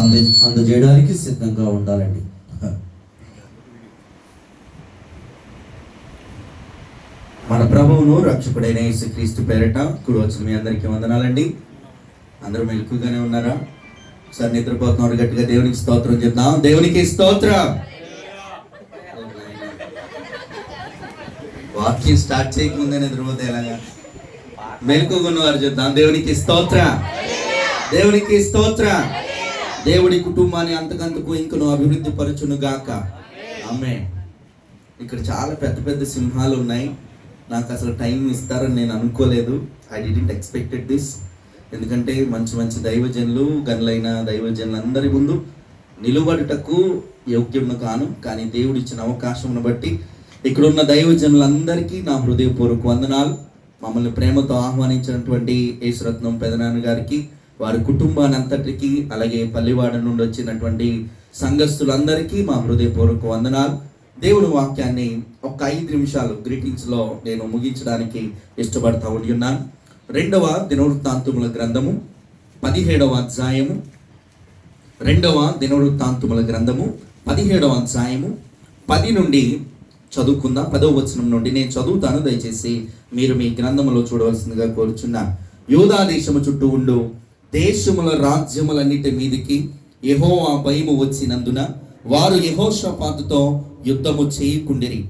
అంద అందజేయడానికి సిద్ధంగా ఉండాలండి. మన ప్రభువును రక్షకుడైన యేసుక్రీస్తు పేరట కుడి వచ్చిన మీ అందరికీ వందనాలండి. అందరూ మెలుకుగానే ఉన్నారా? సార్ నిద్రపోతున్నారు గట్టిగా దేవునికి స్తోత్రం చెప్దాం. దేవునికి స్తోత్రం! వాక్యం స్టార్ట్ చేయకముందే నిద్రపోతే ఎలాగా? ఉన్నవారు వారు చెప్దాం. దేవునికి స్తోత్ర! దేవునికి స్తోత్ర! దేవుడి కుటుంబాన్ని అంతకంతకు ఇంకను అభివృద్ధి పరచును గాక. ఆమె ఇక్కడ చాలా పెద్ద పెద్ద సింహాలు ఉన్నాయి. నాకు అసలు టైం ఇస్తారని నేను అనుకోలేదు. ఐ డిడెంట్ ఎక్స్పెక్టెడ్ దిస్ ఎందుకంటే మంచి మంచి దైవజనులు గనులైన దైవజనులు అందరి ముందు నిలువడుటకు యోగ్యమును కాను. కానీ దేవుడు ఇచ్చిన అవకాశమును బట్టి ఇక్కడ ఉన్న దైవజనులందరికీ నా హృదయపూర్వక వందనాలు. మమ్మల్ని ప్రేమతో ఆహ్వానించినటువంటి యేసురత్నం పెదనాన్న గారికి వారి కుటుంబాన్ని అలాగే పల్లివాడ నుండి వచ్చినటువంటి సంఘస్థులందరికీ మా హృదయపూర్వక వందనాలు. దేవుని వాక్యాన్ని ఒక ఐదు నిమిషాలు గ్రీటింగ్స్లో నేను ముగించడానికి ఇష్టపడతా ఉండి ఉన్నాను రెండవ దినవృత్తాంతముల గ్రంథము పదిహేడవ అధ్యాయము రెండవ దినవృత్తాంతముల గ్రంథము పదిహేడవ అధ్యాయము పది నుండి చదువుకుందాం. పదవ వచనం నుండి నేను చదువుతాను దయచేసి మీరు మీ గ్రంథములో చూడవలసిందిగా కోరుచున్నా యోధా దేశము చుట్టూ ఉండు దేశముల రాజ్యములన్నిటి మీదికి ఆ భయము వచ్చినందున వారు యహోషపాతతో యుద్ధము చేయకుండిరి.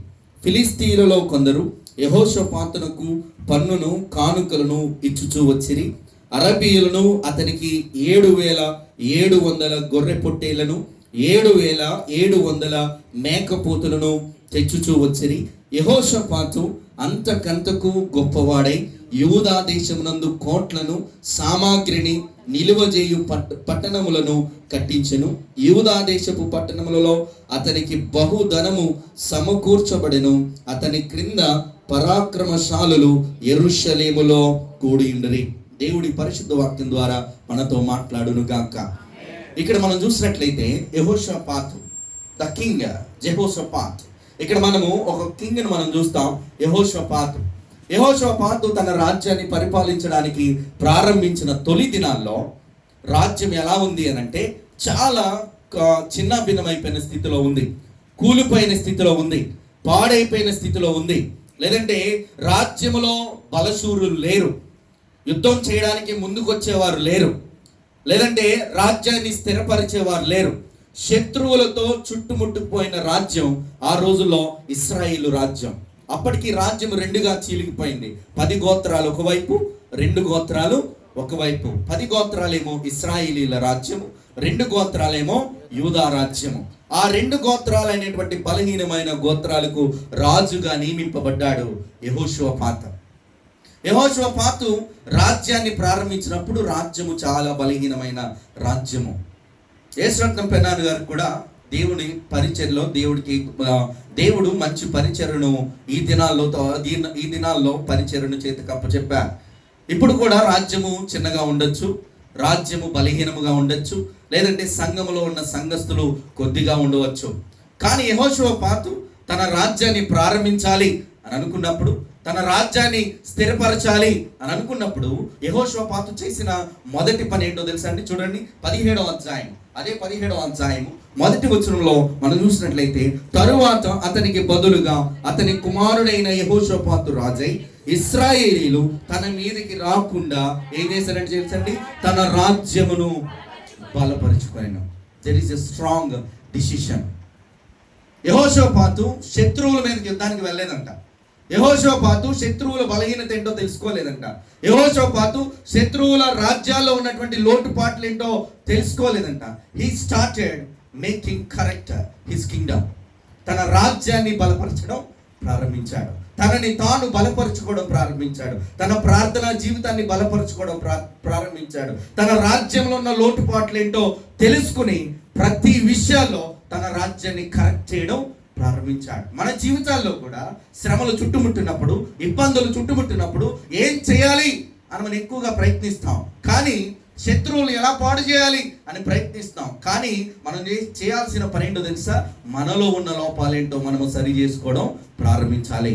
ఫిలిస్తీన్లలో కొందరు యెహోషాపాతునకు పన్నును కానుకలను ఇచ్చుచూ వచ్చిరి. అరబీయులను అతనికి ఏడు వేల ఏడు వందల గొర్రె పొట్టేళ్ళను ఏడు వేల ఏడు వందల మేకపోతులను తెచ్చుచూ వచ్చిరి. యహోషపాతు అంతకంతకు గొప్పవాడై యూదా దేశమునందు కోట్లను సామాగ్రిని నిలువజేయు పట్ పట్టణములను కట్టించెను. యూదా దేశపు పట్టణములలో అతనికి బహుధనము సమకూర్చబడెను. అతని క్రింద పరాక్రమశాలులు ఎరుషలేములో కూడి ఉండరి దేవుడి పరిశుద్ధ వాక్యం ద్వారా మనతో మాట్లాడును గాక. ఇక్కడ మనం చూసినట్లయితే యహోషపాత్ ద కింగ్ జెహోషపాత్. ఇక్కడ మనము ఒక కింగ్ మనం చూస్తాం యహోషపాత్. యహోషపాత్ తన రాజ్యాన్ని పరిపాలించడానికి ప్రారంభించిన తొలి దినాల్లో రాజ్యం ఎలా ఉంది అని అంటే చాలా చిన్న భిన్నమైపోయిన స్థితిలో ఉంది. కూలిపోయిన స్థితిలో ఉంది. పాడైపోయిన స్థితిలో ఉంది. లేదంటే రాజ్యములో బలశూరులు లేరు. యుద్ధం చేయడానికి ముందుకొచ్చేవారు లేరు. లేదంటే రాజ్యాన్ని స్థిరపరిచేవారు లేరు. శత్రువులతో చుట్టుముట్టుకుపోయిన రాజ్యం ఆ రోజుల్లో ఇస్రాయిలు రాజ్యం. అప్పటికి రాజ్యం రెండుగా చీలికిపోయింది పది గోత్రాలు ఒకవైపు రెండు గోత్రాలు ఒకవైపు. పది గోత్రాలేమో ఇస్రాయిలీల రాజ్యము రెండు గోత్రాలేమో యూదా రాజ్యము. ఆ రెండు గోత్రాలైనటువంటి బలహీనమైన గోత్రాలకు రాజుగా నియమింపబడ్డాడు యహోశివ పాత. యహోశివ పాతు రాజ్యాన్ని ప్రారంభించినప్పుడు రాజ్యము చాలా బలహీనమైన రాజ్యము. యేసురత్నం పెన్నాను గారు కూడా దేవుని పరిచర్లో దేవుడికి దేవుడు మంచి పరిచరను ఈ దినాల్లో తో- ఈ దినాల్లో పరిచర్ను చేతికి అప్పచెప్పారు ఇప్పుడు కూడా రాజ్యము చిన్నగా ఉండొచ్చు రాజ్యము బలహీనముగా ఉండొచ్చు లేదంటే సంఘములో ఉన్న సంఘస్థులు కొద్దిగా ఉండవచ్చు. కానీ యహోషువపాతు తన రాజ్యాన్ని ప్రారంభించాలి అని అనుకున్నప్పుడు తన రాజ్యాన్ని స్థిరపరచాలి అని అనుకున్నప్పుడు యహోషువపాతు చేసిన మొదటి పని ఏంటో తెలుసా అండి? చూడండి పదిహేడవ అధ్యాయం. అదే పదిహేడవ అధ్యాయము మొదటి వచనంలో మనం చూసినట్లయితే తరువాత అతనికి బదులుగా అతని కుమారుడైన యహోషోపాతు రాజై ఇస్రాయేలీలు తన మీదకి రాకుండా ఏం చేశారంటే తెలుసండి తన రాజ్యమును బలపరుచుకుని there is a strong decision యహోషోపాతు శత్రువుల మీదకి యుద్ధానికి వెళ్ళలేదంట. యహోషోపాతు శత్రువుల బలహీనత ఏంటో తెలుసుకోలేదంట. యహోషోపాతు శత్రువుల రాజ్యాల్లో ఉన్నటువంటి లోటుపాట్లు ఏంటో తెలుసుకోలేదంట. He started making correct his kingdom తన రాజ్యాన్ని బలపరచడం ప్రారంభించాడు. తనని తాను బలపరుచుకోవడం ప్రారంభించాడు. తన ప్రార్థనా జీవితాన్ని బలపరుచుకోవడం ప్రా- ప్రారంభించాడు. తన రాజ్యంలో ఉన్న లోటుపాట్లు ఏంటో తెలుసుకుని ప్రతి విషయాల్లో తన రాజ్యాన్ని కరెక్ట్ చేయడం ప్రారంభించాడు. మన జీవితాల్లో కూడా శ్రమలు చుట్టుముట్టినప్పుడు ఇబ్బందులు చుట్టుముట్టినప్పుడు ఏం చేయాలి అని మనం ఎక్కువగా ప్రయత్నిస్తాం. కానీ శత్రువులు ఎలా పాడు చేయాలి అని ప్రయత్నిస్తాం. కానీ మనం చేయాల్సిన పని ఏంటో తెలుసా? మనలో ఉన్న లోపాలేంటో మనము సరి చేసుకోవడం ప్రారంభించాలి.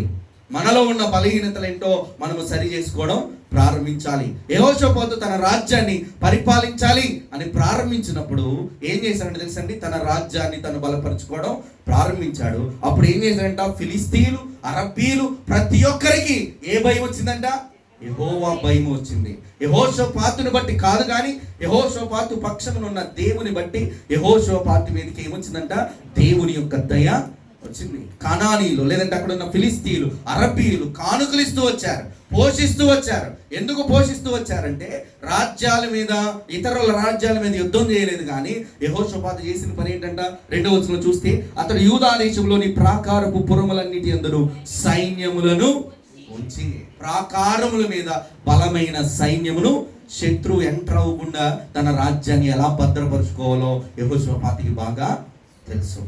మనలో ఉన్న బలహీనతలు ఏంటో మనము సరి చేసుకోవడం ప్రారంభించాలి. యహోషపోతు తన రాజ్యాన్ని పరిపాలించాలి అని ప్రారంభించినప్పుడు ఏం చేశాడంటే తెలుసండి? తన రాజ్యాన్ని తను బలపరుచుకోవడం ప్రారంభించాడు. అప్పుడు ఏం చేశాడంట? ఫిలిస్తీన్లు అరబ్బీలు ప్రతి ఒక్కరికి ఏ భయం వచ్చిందంట? యహోవా భయం వచ్చింది. యెహోషోపాతుని బట్టి కాదు కానీ యెహోషోపాతు పక్షమునున్న దేవుని బట్టి యెహోషోపాతు మీదకి ఏమొచ్చిందంట? దేవుని యొక్క దయ వచ్చింది. కనానీలు లేదంటే అక్కడ ఉన్న ఫిలిస్తీన్లు అరబ్బీలు కానుకలిస్తూ వచ్చారు. పోషిస్తూ వచ్చారు. ఎందుకు పోషిస్తూ వచ్చారంటే రాజ్యాల మీద ఇతరుల రాజ్యాల మీద యుద్ధం చేయలేదు కానీ యహోషపాత చేసిన పని ఏంటంట? రెండవ వచ్చిన చూస్తే అతడు యూదా దేశంలోని ప్రాకారపు పురములన్నిటి అందరూ సైన్యములను ఉంచి ప్రాకారముల మీద బలమైన సైన్యమును శత్రువు ఎంటర్ అవ్వకుండా తన రాజ్యాన్ని ఎలా భద్రపరుచుకోవాలో యహోషపాతికి బాగా తెలుసు.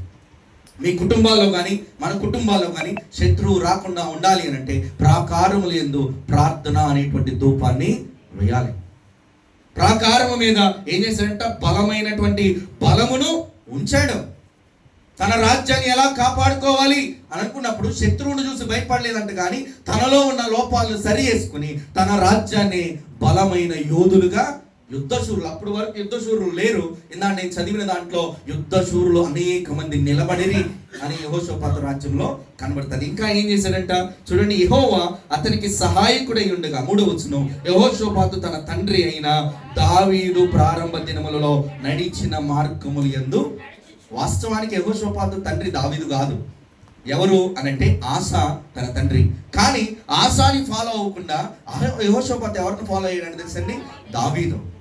మీ కుటుంబాల్లో కానీ మన కుటుంబాల్లో కానీ శత్రువు రాకుండా ఉండాలి అని అంటే ప్రాకారములు ఎందు ప్రార్థన అనేటువంటి ధూపాన్ని వేయాలి. ప్రాకారము మీద ఏం చేశాడంట? బలమైనటువంటి బలమును ఉంచాడు. తన రాజ్యాన్ని ఎలా కాపాడుకోవాలి అని అనుకున్నప్పుడు శత్రువును చూసి భయపడలేదంట కానీ తనలో ఉన్న లోపాలను సరి చేసుకుని తన రాజ్యాన్ని బలమైన యోధులుగా యుద్ధశూరులు అప్పటి వరకు యుద్ధశూరులు లేరు. ఇందా నేను చదివిన దాంట్లో యుద్ధశూరులు అనేక మంది నిలబడిరి అని యహోశోపాత రాజ్యంలో కనబడుతుంది. ఇంకా ఏం చేశాడంట? చూడండి యహోవా అతనికి సహాయకుడై ఉండగా మూడో యహోశోపాతు తన తండ్రి అయిన దావీదు ప్రారంభ దినములలో నడిచిన మార్గములు ఎందు వాస్తవానికి యహోశోపాతు తండ్రి దావీదు కాదు. ఎవరు అనంటే ఆశ తన తండ్రి. కానీ ఆశాని ఫాలో అవ్వకుండా యహోషోపాత్ ఎవరిని ఫాలో అయ్యాడని తెలుసండి? దావీదు.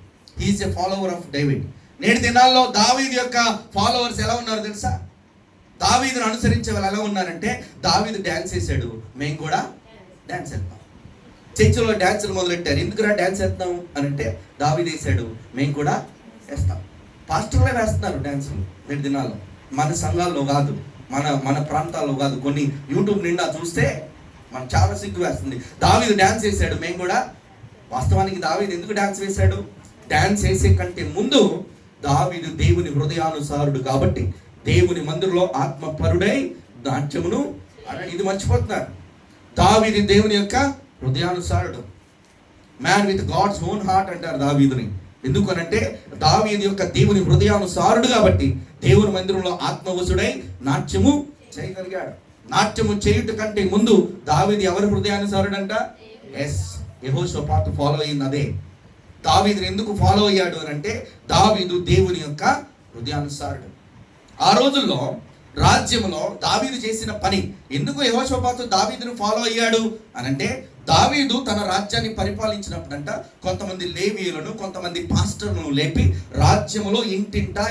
Is a follower of David నేటి దినాల్లో దావీద్ యొక్క ఫాలోవర్స్ ఎలా ఉన్నారు తెలుసా? దావీదును అనుసరించే వాళ్ళు ఎలా ఉన్నారంటే దావీదు డ్యాన్స్ వేసాడు మేము కూడా డ్యాన్స్ వేస్తాం చర్చిలో డ్యాన్సులు మొదలెట్టారు. ఎందుకురా డ్యాన్స్ వేస్తాం అని అంటే దావీదు వేసాడు మేము కూడా వేస్తాం. పాస్టర్లే వేస్తున్నారు డ్యాన్సులు నేటి దినాల్లో. మన సంఘాల్లో కాదు మన మన ప్రాంతాల్లో కాదు. కొన్ని యూట్యూబ్ నిండా చూస్తే మనకు చాలా సిగ్గు వేస్తుంది. దావీదు డ్యాన్స్ వేసాడు మేము కూడా వాస్తవానికి దావీదు ఎందుకు డ్యాన్స్ వేశాడు డ్యాన్స్ వేసే కంటే ముందు దావిదు దేవుని హృదయానుసారుడు కాబట్టి దేవుని మందిరంలో ఆత్మపరుడై నాట్యమును ఇది మర్చిపోతున్నారు. దావిది దేవుని యొక్క హృదయానుసారుడు. Man with God's own heart అంటారు దావీదుని. ఎందుకనంటే దావీది యొక్క దేవుని హృదయానుసారుడు కాబట్టి దేవుని మందిరంలో ఆత్మవసుడై నాట్యము చేయగలిగాడు. నాట్యము చేయుట కంటే ముందు దావీది ఎవరి హృదయానుసారుడంట? ఎస్ యెహోషాపాతు ఫాలో అయింది అదే. దావీదుని ఎందుకు ఫాలో అయ్యాడు అని అంటే దావీదు దేవుని యొక్క హృదయానుసారుడు. ఆ రోజుల్లో రాజ్యంలో దావీదు చేసిన పని ఎందుకు యహోషోపాతు దావీదును ఫాలో అయ్యాడు అనంటే దావీదు తన రాజ్యాన్ని పరిపాలించినప్పుడంట కొంతమంది లేవీయులను కొంతమంది పాస్టర్లను లేపి రాజ్యములో ఇంటింటా